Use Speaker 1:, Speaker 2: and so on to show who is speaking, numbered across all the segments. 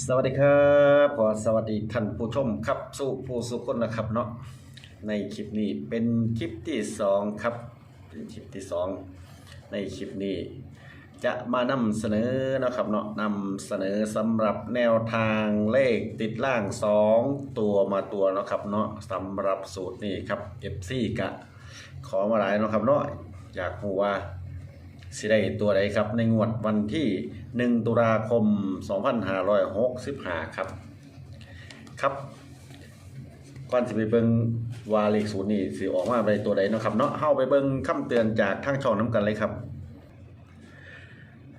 Speaker 1: สวัสดีครับขอสวัสดีท่านผู้ชมครับสู้ผู้สุคนนะครับเนาะในคลิปนี้เป็นคลิปที่สองครับเป็นคลิปที่สองในคลิปนี้ จะมานำเสนอนะครับเนาะนำเสนอสำหรับแนวทางเลขติดล่าง2ตัวมาตัวนะครับเนาะสำหรับสูตรนี้ครับ FC กะขอมาหลายนะครับเนาะอยากรู้ว่า สิได้ตัวใดครับ ในงวดวันที่ 1 ตุลาคม 2565 ครับ ครับก่อนสิไปเบิ่งว่าเลขศูนย์นี่สิออกมาไปตัวใดเนาะครับเนาะเฮาไปเบิ่งคำเตือนจากทางช่องน้ำกันเลยครับ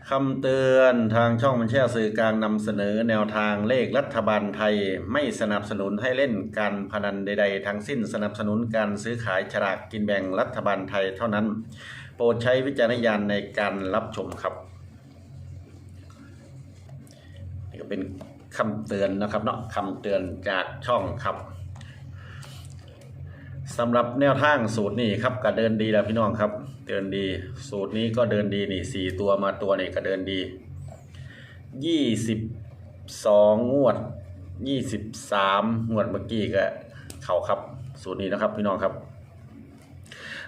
Speaker 1: คำเตือนทางช่องมันแช่สื่อกลางนำเสนอแนวทางเลขรัฐบาลไทยไม่สนับสนุนให้เล่นการพนันใด ๆ ทั้งสิ้นสนับสนุนการซื้อขายฉลากกินแบ่งรัฐบาลไทยเท่านั้น โปรดใช้วิจารณญาณในการรับชมครับนี่ก็เป็นคำเตือนนะครับเนาะคำเตือนจากช่องครับสำหรับแนวทางสูตรนี้ครับก็เดินดีแล้วพี่น้องครับ เดินดี สูตรนี้ก็เดินดีนี่สี่ตัวมาตัวนี่ก็เดินดียี่สิบสองงวดยี่สิบสามงวดเมื่อกี้ก็เข่าครับ สูตรนี้นะครับพี่น้องครับ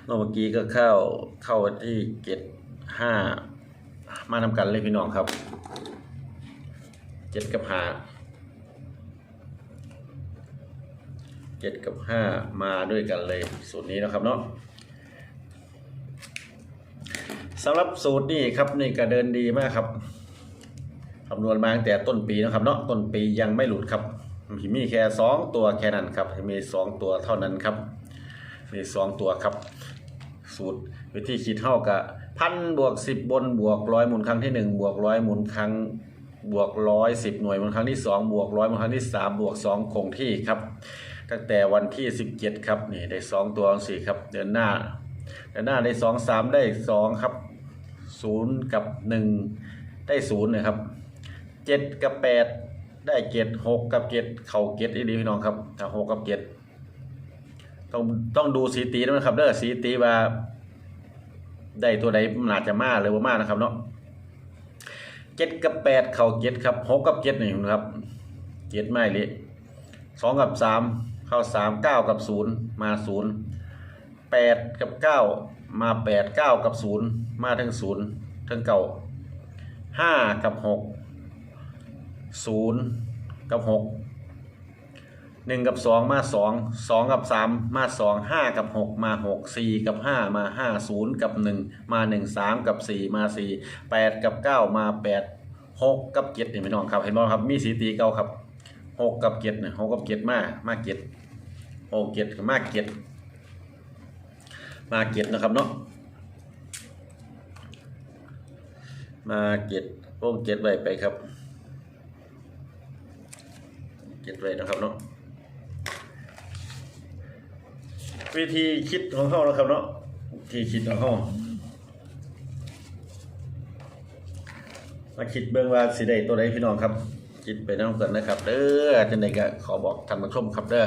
Speaker 1: เมื่อกี้ก็เข้าเข้าที่เจ็ดห้ามานำกันเลยพี่น้องครับเจ็ดกับห้าเจ็ดกับห้ามาด้วยกันเลยสูตรนี้นะครับเนาะสำหรับสูตรนี้ครับนี่ก็เดินดีมากครับคำนวณมาตั้งแต่ต้นปีนะครับเนาะต้นปียังไม่หลุดครับมีแค่สองตัวแค่นั้นครับมีสองตัวเท่านั้นครับมีสองตัวครับ สูตร วิธีคิดเท่ากับพันบวกสิบบนบวกร้อยหมุนครั้งที่หนึ่งบวกร้อยหมุนครั้งบวกร้อยสิบหน่วยหมุนครั้งที่สองบวกร้อยหมุนครั้งที่สามบวกสองคงที่ครับ ตั้งแต่วันที่สิบเจ็ดครับนี่ได้สองตัวสี่ครับเดือนหน้าเดือนหน้าได้สองสามได้สองครับศูนย์กับหนึ่งได้ศูนย์นะครับเจ็ดกับแปดได้เจ็ดหกกับเจ็ดเข่าเจ็ดอีดีพี่น้องครับถ้าหกกับเจ็ด ต้องต้องดูสีตีด้วยนะครับเด้อสีตีว่าได้ตัวใดมันอาจจะมาหรือว่ามานะครับเนาะเจ็ดกับแปดเข่าเจ็ดครับหกกับเจ็ดนี่นะครับเจ็ดไม่เลยสองกับสามเข้าสามเก้ากับศูนย์มาศูนย์แปดกับเก้ามาแปดเก้ากับศูนย์มาทั้งศูนย์ทั้งเก่าห้ากับหกศูนย์กับหก หนึ่งกับสองมาสองสองกับสามมาสองห้ากับหกมาหกสี่กับห้ามาห้าศูนย์กับหนึ่งมาหนึ่งสามกับสี่มาสี่แปดกับเก้ามาแปดหกกับเจ็ดนี่พี่น้องครับเห็นบ่ครับมีสีตีเก้าครับหกกับเจ็ดเนี่ยหกกับเจ็ดมามาเจ็ดหกเจ็ดมาเจ็ดมาเจ็ดนะครับเนาะมาเจ็ดวงเจ็ดไว้ไปครับเจ็ดไว้นะครับเนาะ วิธีคิดของเขานะครับเนาะที่คิดของเขามาคิดเบื้องว่าสิได้ตัวใดพี่น้องครับ คิดไปน้ำกันนะครับเด้อจังไดก็ขอบอกท่านผู้ชมครับเด้อ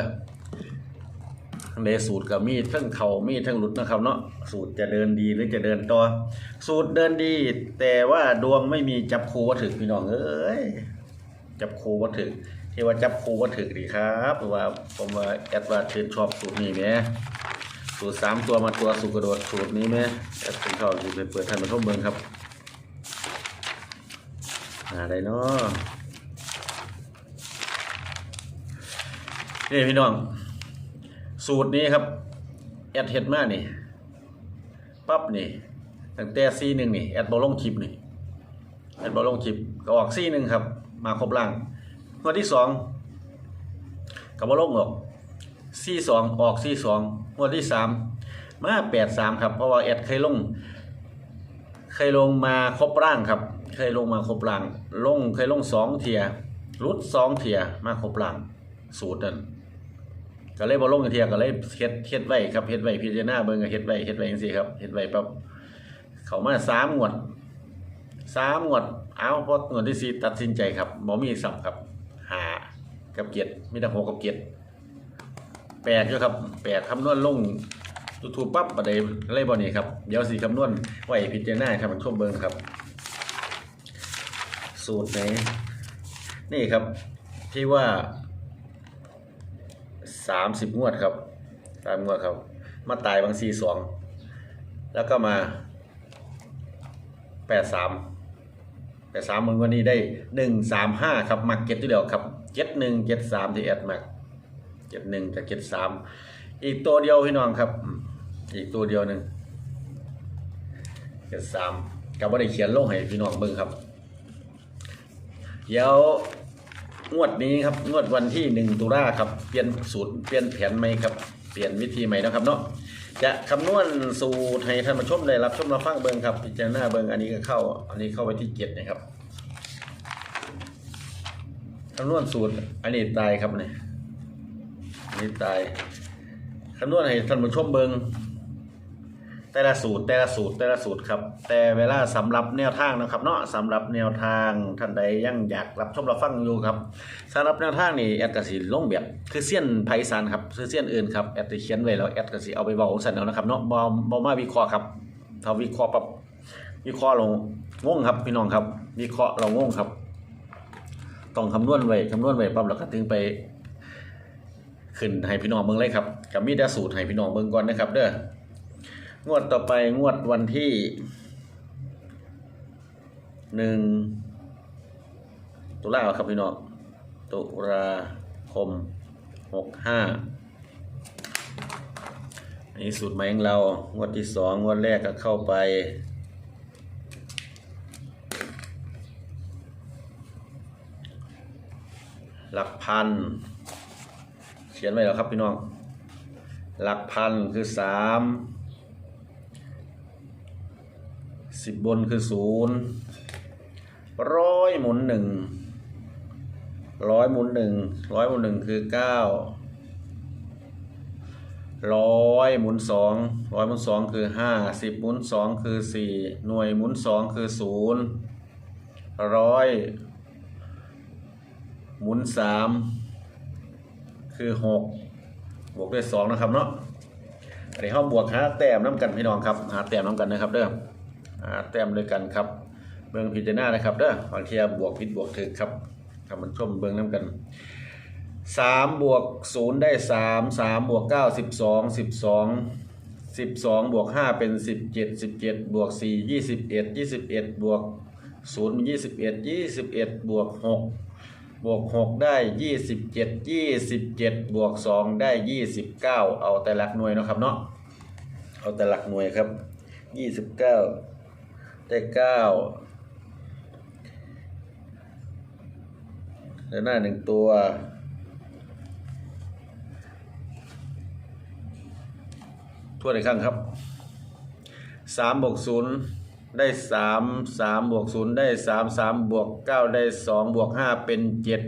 Speaker 1: ในสูตรกับมีดทั้งเข่ามีดทั้งหลุดนะครับเนาะสูตรจะเดินดีหรือจะเดินต่อ สูตรเดินดี แต่ว่าดวงไม่มีจับคูวัตถึกพี่น้องเอ้ยจับคูวัตถึก ที่ว่าจับครูวัตถึกดีครับเพราะว่าผมว่าแอดว่าชื่นชอบสูตรนี้แหมสูตรสามตัวมาตัวสูตรกระโดดสูตรนี้ไหมแต่ผมชอบสูตรไปเปิดท่านมาชมเบิงครับอะไรเนาะนี่พี่น้อง สูตรนี้ครับ แอดเฮ็ดมานี่ปั๊บนี่ตั้งแต่ซีหนึ่งนี่แอดบอลลงคลิปนี่แอดบอลลงคลิปก็ออกซีหนึ่งครับ มาครบล่าง งวดที่สองกับบอลลงออกซีสองออกซีสองงวดที่สามมาแปดสามครับ เพราะว่าแอดเคยลง เคยลงมาครบร่างครับ เคยลงมาครบร่าง ลงเคยลงสองเทียรุดสองเทียมาครบร่าง สูตรนั้นก็เลยบอลงเทียก็เลยเฮ็ดเฮ็ดไว้ครับเฮ็ดไว้พิจารณาเบิ่งก็เฮ็ดไว้เฮ็ดไว้จังซี่ครับเฮ็ดไว้ปั๊บเขามาสามงวดสามงวดเอาพองวดที่สี่ตัดสินใจครับบ่มีสับครับ หากับเกียรติมีแต่หกกับเกียรติแปดอยู่ครับแปดคำนวณลงยูทูบปั๊บประเดี๋ยวเลยบอนี่ครับ เดี๋ยวสีคำนวณไว้พิจารณาครับมันช่วงเบิ้งครับ สูตรไหน นี่ครับ ที่ว่าสามสิบงวดครับสามงวดครับ มาตายบางซีสองแล้วก็มาแปดสาม แปดสามมึงวันนี้ได้หนึ่งสามห้าครับมักเก็ตที่เดียวครับเจ็ดหนึ่งเจ็ดสามที่แอดมักเจ็ดหนึ่งกับเจ็ดสามอีกตัวเดียวพี่น้องครับ อีกตัวเดียวหนึ่งเจ็ดสามกับว่าได้เขียนลงให้พี่น้องเบิ่งครับ เดี๋ยว งวดนี้ครับงวดวันที่หนึ่งตุลาครับเปลี่ยนสูตรเปลี่ยนแผนใหม่ครับเปลี่ยนวิธีใหม่นะครับเนาะจะคำนวณสูตรให้ท่านผู้ชมได้รับชมรับฟังเบิงครับพิจารณาเบิงอันนี้ก็เข้า อันนี้เข้าไปที่เจ็ดนะครับคำนวณสูตรอันนี้ตายครับเนี่ยอันนี้ตายคำนวณให้ท่านผู้ชมเบิง แต่ละสูตรแต่ละสูตรแต่ละสูตรครับ แต่เวลาสำหรับแนวทางนะครับเนาะสำหรับแนวทางท่านใดยังอยากรับชมรับฟังอยู่ครับสำหรับแนวทางนี่แอดกสิลงแบบคือเสี้ยนไพศาลครับคือเสี้ยนอื่นครับแอดจะเขียนไว้แล้วแอดกสิเอาไปบอกของสันเอานะครับเนาะบอมบอมาวิเคราะห์ครับถ้าวิเคราะห์ปับวิเคราะห์เรางงครับพี่น้องครับ วิเคราะห์เรางงครับ ต้องคำนวณไว้คำนวณไว้ปั๊บแล้วก็ถึงไปขึ้นให้พี่น้องเบิ่งเลยครับกับมีแต่สูตรให้พี่น้องเบิ่งก่อนนะครับ เด้อ งวดต่อไปงวดวันที่หนึ่งตุลาครับพี่น้องตุลาคมหกห้าอันนี้สูตรใหม่ของเรา งวดที่สองงวดแรกก็เข้าไปหลักพัน เขียนไว้แล้วครับพี่น้อง หลักพันคือสาม สิบบนคือศูนย์ร้อยหมุนหนึ่งร้อยหมุนหนึ่งร้อยหมุนหนึ่งคือเก้าร้อยหมุนสองร้อยหมุนสองคือห้าสิบหมุนสองคือสี่หน่วยหมุนสองคือศูนย์ร้อยหมุนสามคือหกบวกด้วยสองนะครับเนาะอันนี้ห้องบวกหาแต้มน้ำกันพี่น้องครับหาแต้มน้ำกันนะครับเด้อ หาแต้มด้วยกันครับ เบิ่งพิจารณานะครับเด้อบางทีบวกผิดบวกถึกครับทำมันชมเบิ่งน้ำกันสามบวกศูนย์ได้สามสามบวกเก้าสิบสองสิบสองสิบสองบวกห้าเป็นสิบเจ็ดสิบเจ็ดบวกสี่ยี่สิบเอ็ดยี่สิบเอ็ดบวกศูนย์ยี่สิบเอ็ดยี่สิบเอ็ดบวกหกบวกหกได้ยี่สิบเจ็ดยี่สิบเจ็ดบวกสองได้ยี่สิบเก้าเอาแต่หลักหน่วยเนาะครับเนาะเอาแต่หลักหน่วยครับยี่สิบเก้า ได้เก้าเดินหน้าหนึ่งตัวทวนอีกครั้งครับสามบวกศูนย์ได้สามสามบวกศูนย์ได้สามสามบวกเก้าได้สองบวกห้าเป็นเจ็ด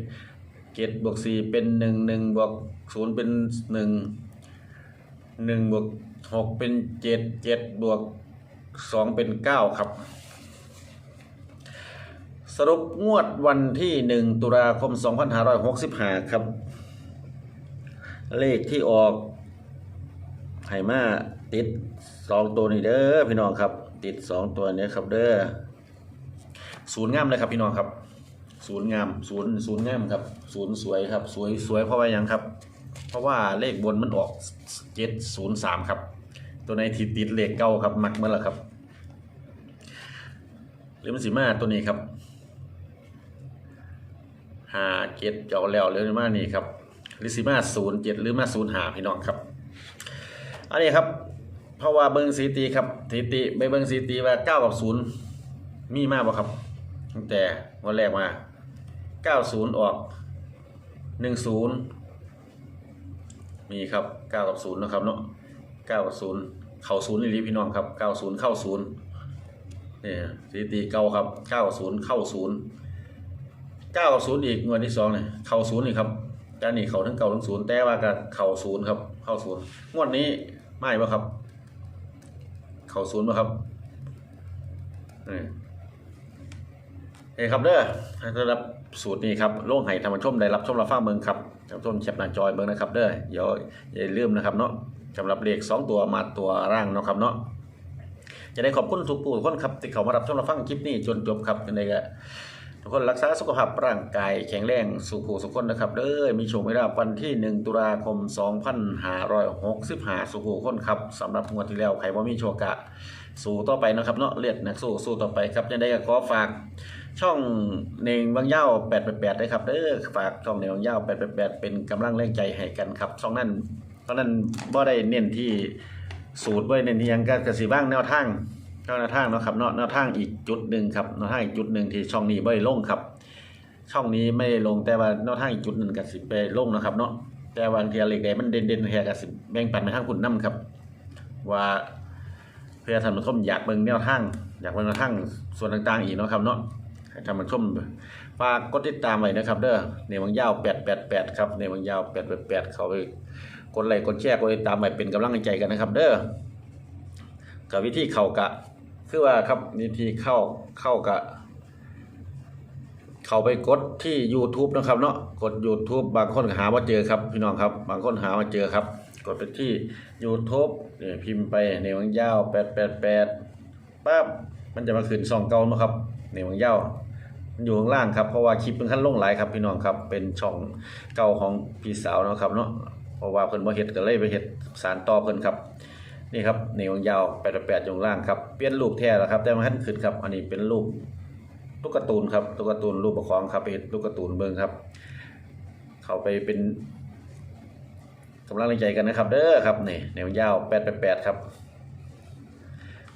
Speaker 1: เจ็ดบวกสี่เป็นหนึ่งหนึ่งบวกศูนย์เป็นหนึ่งหนึ่งบวกหกเป็นเจ็ดเจ็ดบวก สองเป็นเก้าครับ สรุปงวดวันที่หนึ่งตุลาคมสองพันห้าร้อยหกสิบห้าครับ เลขที่ออกไหมาติดสองตัวนี้เด้อพี่น้องครับ ติดสองตัวนี้ครับเด้อศูนย์งามเลยครับพี่น้องครับ ศูนย์งามศูนย์ศูนย์งามครับ ศูนย์สวยครับ สวยสวยเพราะว่ายังครับ เพราะว่าเลขบนมันออกเจ็ดศูนย์สามครับ ตัวในที่ติดเลขเก้าครับ มักเมื่อไหร่ครับ หรือมันสีมาตัวนี้ครับหาเจ็ดเจ้าแล้วหรือมานี่ครับหรือสีมาศูนย์เจ็ดหรือมาศูนย์หาพี่น้องครับ อันนี้ครับ เพราะว่าเบิ้งสีตีครับสีตีไปเบิ้งสีตีว่าเก้ากับศูนย์มีมากป่ะครับ ตั้งแต่วันแรกมาเก้าศูนย์ออกหนึ่งศูนย์มีครับเก้ากับศูนย์นะครับเนาะเก้ากับศูนย์เข้าศูนย์นี่ลีพี่น้องครับเก้าศูนย์เข้าศูนย์ นี่สถิติเก้าครับเก้าศูนย์เข้าศูนย์เก้าศูนย์อีกงวดที่สองเนี่ยเข้าศูนย์นี่ครับด้านนี้เขาทั้งเก้าทั้งศูนย์แต่ว่าก็เข้าศูนย์ครับ เข้าศูนย์งวดนี้ไม่ป่ะครับ เข้าศูนย์ป่ะครับนี่เฮ้ยครับเด้อให้ได้รับสูตรนี้ครับโล่งไห้ธรรมชมได้รับชมรับฟังเมืองครับท่านผู้ชมแคปหน้าจอยเบิ่งนะครับเด้อเดี๋ยวอย่าลืมนะครับเนาะสำหรับเลขสองตัวมาตัวร่างเนาะครับเนาะ จะได้ขอบคุณทุกผู้ทุกคนครับที่เขามารับชมรับฟังคลิปนี้จนจบครับยังไงก็ทุกคนรักษาสุขภาพร่างกายแข็งแรงสุขสุขคนนะครับเด้อมีโชคไม่ได้วันที่ 1 ตุลาคม 2565สุขคนครับสำหรับงวดที่แล้วใครว่ามีโชคกะ สู้ต่อไปนะครับเนาะเลียดนักสู้สู้ต่อไปครับยังได้ก็ขอฝากช่องเนงบางเย้า888ด้วยครับเด้อฝากช่องเนงบางเย้า888เป็นกำลังแรงใจให้กันครับช่องนั้นตอนนั้นบ่ได้เน้นที่ สูตรได้เน้นที่ยังก็กสิบ้างแนวทางแนวทางเนาะครับเนาะแนวทางอีกจุดหนึ่งครับแนวทางอีกจุดหนึ่งที่ช่องนี้ได้ลงครับ ช่องนี้ไม่ลงแต่ว่าแนวทางอีกจุดหนึ่งก็สิไปลงนะครับเนาะแต่ว่าเทียเหล็กแดมันเด่นๆแค่ก็สิแบ่งปันไปทางคุณนํครับ ว่าเพื่อท่านผู้ชมอยากเบิ่งแนวทางอยากเบิ่งแนวทางส่วนต่างๆอีกเนาะครับเนาะให้ท่านผู้ชมฝากกดติดตามไว้นะครับ เด้อในวังยาว888ครับในวังยาว888เข้าไป กดไลค์กดแชร์กดติดตามไว้เป็นกำลังใจกันนะครับ เด้อกับวิธีเข้ากะ คือว่าครับวิธีเข้าเข้ากะ เข้าไปกดที่ YouTube นะครับเนาะกด YouTube บางคนหาว่าเจอครับ พี่น้องครับ บางคนหาว่าเจอครับ กดไปที่ YouTube เนี่ยพิมพ์ไปในวังยาว888ปั๊บมันจะมาขึ้นช่องเก่าเนาะครับในวังยาวมันอยู่ข้างล่างครับเพราะว่าคลิปเป็นขั้นลงหลายครับพี่น้องครับเป็นช่องเก่าของพี่สาวเนาะครับเนาะ เพราะว่าเพิ่นบ่เฮ็ดก็เลยไปเฮ็ดสารต่อเพิ่นครับ นี่ครับในวังยาว88อยู่ข้างล่างครับเปลี่ยนรูปแท้แล้วครับ แต่มันทันขึ้นครับ อันนี้เป็นรูปตุ๊กตาตูนครับตุ๊กตาตูนรูปประคองครับเป็นตุ๊กตาตูนเบิ้งครับ เข้าไปเป็นกำลังใจกันนะครับ เด้อครับนี่แนวยาวแปดแปดแปดครับ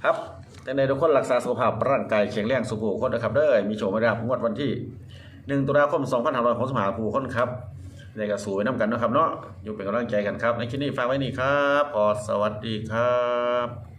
Speaker 1: ครับแต่ในทุกคนรักษาสุขภาพร่างกายแข็งแรงสุขภาพคนนะครับเด้อมีโชว์มาได้งวดวันที่หนึ่งตุลาคมสองพันห้าร้อยหกสิบห้าผู้คนครับ ในกระสูไว้น้ำกันนะครับเนาะอยู่เป็นกำลังใจกันครับในคลิปนี้ฝากไว้นี่ครับพอสวัสดีครับ